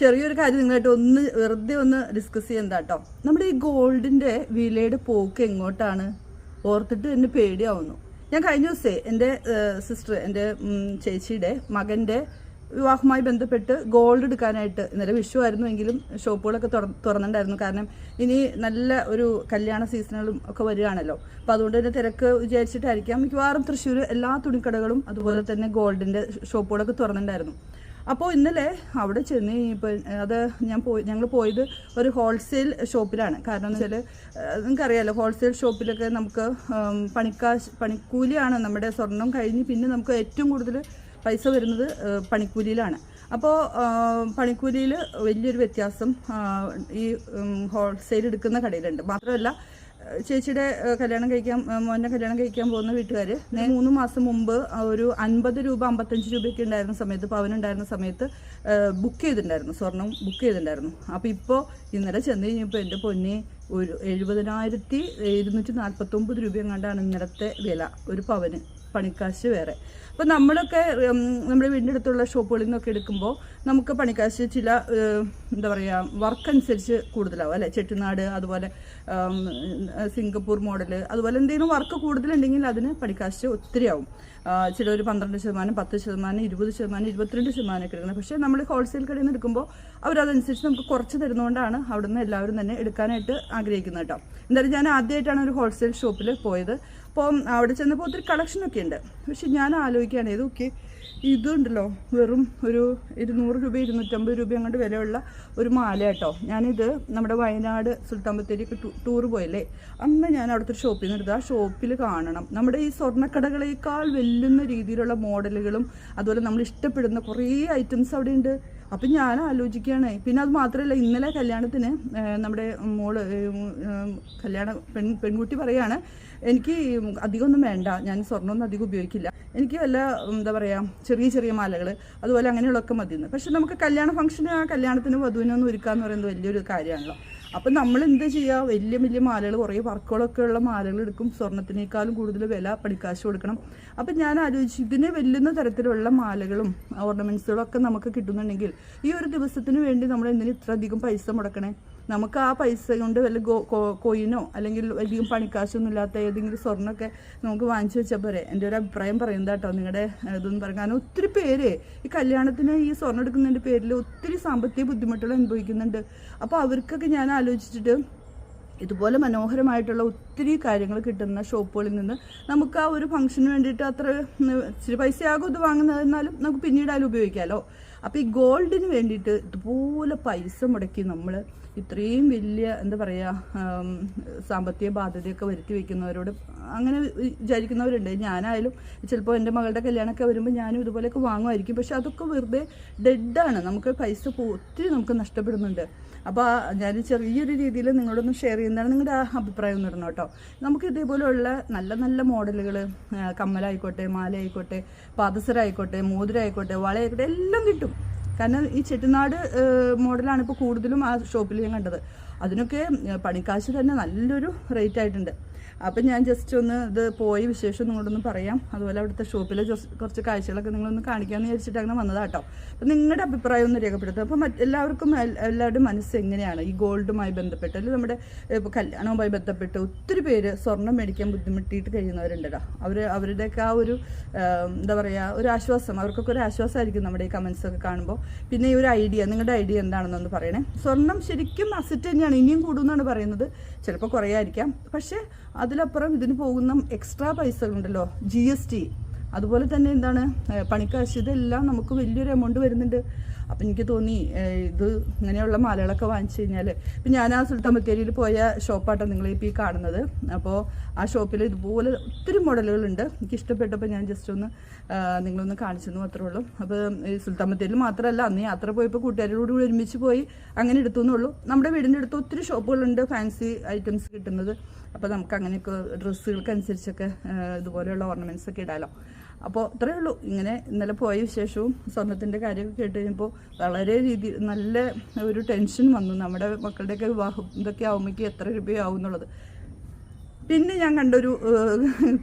ചെറിയൊരു കാര്യം നിങ്ങളായിട്ട് ഒന്ന് വെറുതെ ഒന്ന് ഡിസ്കസ് ചെയ്യുന്നതാ കേട്ടോ നമ്മുടെ ഈ ഗോൾഡിന്റെ വിലയുടെ പോക്ക് എങ്ങോട്ടാണ്? ഓർത്തിട്ട് എന്നെ പേടിയാവുന്നു. ഞാൻ കഴിഞ്ഞ ദിവസേ എന്റെ സിസ്റ്റർ എന്റെ ചേച്ചിയുടെ മകന്റെ വിവാഹവുമായി ബന്ധപ്പെട്ട് ഗോൾഡ് എടുക്കാനായിട്ട് ഇന്നലെ വിഷു ആയിരുന്നു എങ്കിലും ഷോപ്പുകളൊക്കെ തുറ- തുറന്നിട്ടുണ്ടായിരുന്നു. കാരണം ഇനി നല്ല ഒരു കല്യാണ സീസണുകളും ഒക്കെ വരികയാണല്ലോ. അപ്പോൾ അതുകൊണ്ട് തന്നെ തിരക്ക് വിചാരിച്ചിട്ടായിരിക്കാം. മിക്കവാറും തൃശ്ശൂർ എല്ലാ തുണിക്കടകളും അതുപോലെ തന്നെ ഗോൾഡിന്റെ ഷോപ്പുകളൊക്കെ തുറന്നിട്ടുണ്ടായിരുന്നു. അപ്പോൾ ഇന്നലെ അവിടെ ചെന്ന് കഴിഞ്ഞപ്പോൾ അത് ഞാൻ പോയി ഞങ്ങൾ പോയത് ഒരു ഹോൾസെയിൽ ഷോപ്പിലാണ്. കാരണം എന്ന് വെച്ചാൽ നിങ്ങൾക്കറിയാലോ ഹോൾസെയിൽ ഷോപ്പിലൊക്കെ നമുക്ക് പണിക്കാ പണിക്കാശ് പണിക്കൂലിയാണ് നമ്മുടെ സ്വർണം കഴിഞ്ഞ് പിന്നെ നമുക്ക് ഏറ്റവും കൂടുതൽ പൈസ വരുന്നത് പണിക്കൂലിയിലാണ്. അപ്പോൾ പണിക്കൂലിയിൽ വലിയൊരു വ്യത്യാസം ഈ ഹോൾസെയിൽ എടുക്കുന്ന കടയിലുണ്ട്. മാത്രമല്ല ചേച്ചിയുടെ കല്യാണം കഴിക്കാൻ മോന്റെ കല്യാണം കഴിക്കാൻ പോകുന്ന വീട്ടുകാർ മൂന്ന് മാസം മുമ്പ് ഒരു അൻപത് രൂപ അമ്പത്തഞ്ച് രൂപയൊക്കെ ഉണ്ടായിരുന്ന സമയത്ത് പവനുണ്ടായിരുന്ന സമയത്ത് ബുക്ക് ചെയ്തിട്ടുണ്ടായിരുന്നു സ്വർണം ബുക്ക് ചെയ്തിട്ടുണ്ടായിരുന്നു. അപ്പോൾ ഇപ്പോൾ ഇന്നലെ ചെന്ന് കഴിഞ്ഞപ്പോൾ എന്റെ പൊന്നി ഒരു എഴുപതിനായിരത്തി ഇരുന്നൂറ്റി നാൽപ്പത്തൊമ്പത് രൂപ എങ്ങാണ്ടാണ് ഇന്നലത്തെ വില ഒരു പവന്. പണിക്കാശ് വേറെ. അപ്പോൾ നമ്മളൊക്കെ നമ്മുടെ വീടിന്റെ അടുത്തുള്ള ഷോപ്പുകളിൽ നിന്നൊക്കെ എടുക്കുമ്പോൾ നമുക്ക് പണിക്കാശ് ചില എന്താ പറയുക വർക്ക് അനുസരിച്ച് കൂടുതലാവും അല്ലേ? ചെട്ടിനാട് അതുപോലെ സിംഗപ്പൂർ മോഡൽ അതുപോലെ എന്തെങ്കിലും വർക്ക് കൂടുതലുണ്ടെങ്കിൽ അതിന് പണിക്കാശ് ഒത്തിരി ആവും ചില ഒരു പന്ത്രണ്ട് ശതമാനം പത്ത് ശതമാനം ഇരുപത് ശതമാനം ഇരുപത്തിരണ്ട് ശതമാനം ഒക്കെ എടുക്കുന്നത്. പക്ഷേ നമ്മൾ ഹോൾസെയിൽ കടയിൽ നിന്ന് എടുക്കുമ്പോൾ അവരതനുസരിച്ച് നമുക്ക് കുറച്ച് തരുന്നതുകൊണ്ടാണ് അവിടുന്ന് എല്ലാവരും തന്നെ എടുക്കാനായിട്ട് ആഗ്രഹിക്കുന്നത് കേട്ടോ. എന്തായാലും ഞാൻ ആദ്യമായിട്ടാണ് ഒരു ഹോൾസെയിൽ ഷോപ്പിൽ പോയത്. അപ്പം അവിടെ ചെന്നപ്പോൾ ഒത്തിരി കളക്ഷനൊക്കെ ഉണ്ട്. പക്ഷെ ഞാൻ ആലോചിക്കുകയാണ് ഇതൊക്കെ ഇതുണ്ടല്ലോ വെറും ഒരു ഇരുന്നൂറ് രൂപ ഇരുന്നൂറ്റമ്പത് രൂപ അങ്ങോട്ട് വിലയുള്ള ഒരു മാല കേട്ടോ. ഞാനിത് നമ്മുടെ വയനാട് സുൽത്താൻ ബത്തേരിക്ക് ടൂർ പോയല്ലേ അന്ന് ഞാൻ അവിടുത്തെ ഒരു ഷോപ്പിൽ നിന്ന് എടുത്ത് ആ ഷോപ്പിൽ കാണണം. നമ്മുടെ ഈ സ്വർണക്കടകളേക്കാൾ വെല്ലുന്ന രീതിയിലുള്ള മോഡലുകളും അതുപോലെ നമ്മൾ ഇഷ്ടപ്പെടുന്ന കുറേ ഐറ്റംസ് അവിടെ ഉണ്ട്. അപ്പം ഞാൻ ആലോചിക്കുകയാണ്. പിന്നെ അത് മാത്രമല്ല ഇന്നലെ കല്യാണത്തിന് നമ്മുടെ മോൾ കല്യാണ പെൺ പെൺകുട്ടി പറയാണ് എനിക്ക് അധികമൊന്നും വേണ്ട. ഞാൻ സ്വർണമൊന്നും അധികം ഉപയോഗിക്കില്ല. എനിക്ക് വല്ല എന്താ പറയുക ചെറിയ ചെറിയ മാലകൾ അതുപോലെ അങ്ങനെയുള്ളതൊക്കെ മതിയെന്ന്. പക്ഷെ നമുക്ക് കല്യാണ ഫംഗ്ഷന് ആ കല്യാണത്തിന് വധുവിനൊന്നും ഒരുക്കുക എന്ന് പറയുന്നത് വലിയൊരു കാര്യമാണല്ലോ. അപ്പം നമ്മൾ എന്ത് ചെയ്യുക വലിയ വലിയ മാലകൾ കുറേ വർക്കുകളൊക്കെ ഉള്ള മാലകൾ എടുക്കും. സ്വർണത്തിനേക്കാളും കൂടുതൽ വില പണിക്കാശ് കൊടുക്കണം. അപ്പം ഞാൻ ആലോചിച്ചു ഇതിനെ വെല്ലുന്ന തരത്തിലുള്ള മാലകളും ഓർണമെന്റ്സുകളും നമുക്ക് കിട്ടുന്നുണ്ടെങ്കിൽ ഈ ഒരു ദിവസത്തിന് വേണ്ടി നമ്മൾ എന്തിനു ഇത്ര അധികം പൈസ മുടക്കണേ? നമുക്ക് ആ പൈസ കൊണ്ട് വല്ല കോയിനോ അല്ലെങ്കിൽ അധികം പണിക്കാശൊന്നും ഇല്ലാത്ത ഏതെങ്കിലും സ്വർണമൊക്കെ നമുക്ക് വാങ്ങിച്ചു വെച്ചാൽ പോരെ. എന്റെ ഒരു അഭിപ്രായം പറയുന്നത് കേട്ടോ നിങ്ങളുടെ ഇതൊന്നും പറയാം കാരണം ഒത്തിരി പേര് ഈ കല്യാണത്തിന് ഈ സ്വർണം എടുക്കുന്നതിന്റെ പേരിൽ ഒത്തിരി സാമ്പത്തിക ബുദ്ധിമുട്ടുകൾ അനുഭവിക്കുന്നുണ്ട്. അപ്പോൾ അവർക്കൊക്കെ ഞാൻ ആലോചിച്ചിട്ട് ഇതുപോലെ മനോഹരമായിട്ടുള്ള ഒത്തിരി കാര്യങ്ങൾ കിട്ടുന്ന ഷോപ്പുകളിൽ നിന്ന് നമുക്ക് ആ ഒരു ഫംഗ്ഷന് വേണ്ടിയിട്ട് അത്ര ഇച്ചിരി പൈസയാകും ഇത് വാങ്ങുന്നത് എന്നാലും നമുക്ക് പിന്നീട് അതിൽ ഉപയോഗിക്കാമല്ലോ അപ്പോൾ ഈ ഗോൾഡിന് വേണ്ടിയിട്ട് ഇതുപോലെ പൈസ മുടക്കി നമ്മൾ ഇത്രയും വലിയ എന്താ പറയുക സാമ്പത്തിക ബാധ്യതയൊക്കെ വരുത്തി വയ്ക്കുന്നവരോട് അങ്ങനെ വിചാരിക്കുന്നവരുണ്ട്. ഞാനായാലും ചിലപ്പോൾ എന്റെ മകളുടെ കല്യാണമൊക്കെ വരുമ്പോൾ ഞാനും ഇതുപോലെയൊക്കെ വാങ്ങുമായിരിക്കും. പക്ഷെ അതൊക്കെ വെറുതെ ഡെഡാണ് നമുക്ക് പൈസ ഒത്തിരി നമുക്ക് നഷ്ടപ്പെടുന്നുണ്ട്. അപ്പോൾ ഞാൻ ചെറിയൊരു രീതിയിൽ നിങ്ങളോടൊന്ന് ഷെയർ ചെയ്യുന്നതാണ് നിങ്ങളുടെ ആ അഭിപ്രായം ഒന്ന് ഇടണം കേട്ടോ. നമുക്ക് ഇതേപോലെയുള്ള നല്ല നല്ല മോഡലുകൾ കമ്മലായിക്കോട്ടെ മാലയായിക്കോട്ടെ പാദസരായിക്കോട്ടെ മോതിരായിക്കോട്ടെ വളയായിക്കോട്ടെ എല്ലാം കിട്ടും. കാരണം ഈ ചെട്ടിനാട് മോഡലാണ് ഇപ്പോൾ കൂടുതലും ആ ഷോപ്പിൽ ഞാൻ കണ്ടത്. അതിനൊക്കെ പണിക്കാശ് തന്നെ നല്ലൊരു റേറ്റ് ആയിട്ടുണ്ട്. അപ്പം ഞാൻ ജസ്റ്റ് ഒന്ന് ഇത് പോയി വിശേഷം നിങ്ങളോടൊന്ന് പറയാം. അതുപോലെ അവിടുത്തെ ഷോപ്പിലെ ജസ്റ്റ് കുറച്ച് കാഴ്ചകളൊക്കെ നിങ്ങളൊന്ന് കാണിക്കാമെന്ന് വിചാരിച്ചിട്ട് അങ്ങനെ വന്നതാ കേട്ടോ അപ്പം നിങ്ങളുടെ അഭിപ്രായം ഒന്ന് രേഖപ്പെടുത്തുക. അപ്പം എല്ലാവർക്കും എല്ലാവരുടെയും മനസ്സ് എങ്ങനെയാണ്? ഈ ഗോൾഡുമായി ബന്ധപ്പെട്ട് അല്ലെങ്കിൽ നമ്മുടെ ഇപ്പോൾ കല്യാണവുമായി ബന്ധപ്പെട്ട് ഒത്തിരി പേര് സ്വർണം മേടിക്കാൻ ബുദ്ധിമുട്ടിയിട്ട് കഴിയുന്നവരുണ്ടല്ലോ. അവർ അവരുടെയൊക്കെ ആ ഒരു എന്താ പറയുക ഒരു ആശ്വാസം അവർക്കൊക്കെ ഒരു ആശ്വാസമായിരിക്കും നമ്മുടെ ഈ കമൻസ് ഒക്കെ കാണുമ്പോൾ. പിന്നെ ഈ ഒരു ഐഡിയ നിങ്ങളുടെ ഐഡിയ എന്താണെന്നൊന്ന് പറയണേ. സ്വർണം ശരിക്കും അസറ്റ് തന്നെയാണ് ഇനിയും കൂടുമെന്നാണ് പറയുന്നത്. ചിലപ്പോൾ കുറയായിരിക്കാം. പക്ഷേ അതിലപ്പുറം ഇതിന് പോകുന്ന എക്സ്ട്രാ പൈസകളുണ്ടല്ലോ ജി എസ് ടി അതുപോലെ തന്നെ എന്താണ് പണിക്കാശ് ഇതെല്ലാം നമുക്ക് വലിയൊരു എമൗണ്ട് വരുന്നുണ്ട്. അപ്പം എനിക്ക് തോന്നി ഇത് ഇങ്ങനെയുള്ള മാലകളൊക്കെ വാങ്ങിച്ചു കഴിഞ്ഞാൽ ഇപ്പം ഞാൻ ആ സുൽത്താൻ ബത്തേരിയിൽ പോയ ഷോപ്പാട്ടോ നിങ്ങളിപ്പോൾ ഈ കാണുന്നത്. അപ്പോൾ ആ ഷോപ്പിൽ ഇതുപോലെ ഒത്തിരി മോഡലുകളുണ്ട്. എനിക്ക് ഇഷ്ടപ്പെട്ടപ്പോൾ ഞാൻ ജസ്റ്റ് ഒന്ന് നിങ്ങളൊന്ന് കാണിച്ചെന്ന് മാത്രമേ ഉള്ളൂ. അപ്പോൾ സുൽത്താൻ ബത്തേരിയിൽ മാത്രമല്ല അന്ന് യാത്ര പോയപ്പോൾ കൂട്ടുകാരോട് കൂടി ഒരുമിച്ച് പോയി അങ്ങനെ എടുത്തു എന്നുള്ളൂ. നമ്മുടെ വീടിന്റെ അടുത്ത് ഒത്തിരി ഷോപ്പുകളുണ്ട് ഫാൻസി ഐറ്റംസ് കിട്ടുന്നത്. അപ്പോൾ നമുക്ക് അങ്ങനെയൊക്കെ ഡ്രസ്സുകൾക്ക് അനുസരിച്ചൊക്കെ ആ, ഇതുപോലെയുള്ള ഓർണമെന്റ്സ് ഒക്കെ ഇടാലോ. അപ്പോൾ ഇത്രയേ ഉള്ളൂ. ഇങ്ങനെ ഇന്നലെ പോയ വിശേഷവും സ്വർണത്തിന്റെ കാര്യമൊക്കെ കേട്ട് കഴിഞ്ഞപ്പോൾ വളരെ രീതി നല്ല ഒരു ടെൻഷൻ വന്നു. നമ്മുടെ മക്കളുടെയൊക്കെ വിവാഹം ഇതൊക്കെ ആവുമ്പോഴേക്ക് എത്ര രൂപയാവും എന്നുള്ളത്. പിന്നെ ഞാൻ കണ്ടൊരു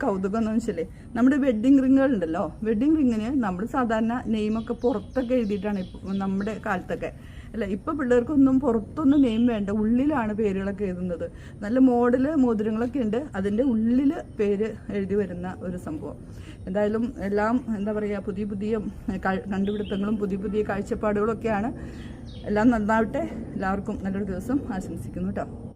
കൗതുകം എന്ന് വെച്ചാലേ നമ്മുടെ വെഡ്ഡിങ് റിങ്ങുകൾ ഉണ്ടല്ലോ. വെഡ്ഡിങ് റിങ്ങിന് നമ്മൾ സാധാരണ നെയിമൊക്കെ പുറത്തൊക്കെ എഴുതിയിട്ടാണ് നമ്മുടെ കാലത്തൊക്കെ. അല്ല ഇപ്പം പിള്ളേർക്കൊന്നും പുറത്തൊന്നും നെയിം വേണ്ട. ഉള്ളിലാണ് പേരുകളൊക്കെ എഴുതുന്നത്. നല്ല മോഡൽ മോതിരങ്ങളൊക്കെ ഉണ്ട്. അതിന്റെ ഉള്ളിൽ പേര് എഴുതി വരുന്ന ഒരു സംഭവം. എന്തായാലും എല്ലാം എന്താ പറയുക പുതിയ പുതിയ കണ്ടുപിടുത്തങ്ങളും പുതിയ പുതിയ കാഴ്ചപ്പാടുകളൊക്കെയാണ്. എല്ലാം നന്നാവട്ടെ. എല്ലാവർക്കും നല്ലൊരു ദിവസം ആശംസിക്കുന്നു കേട്ടോ.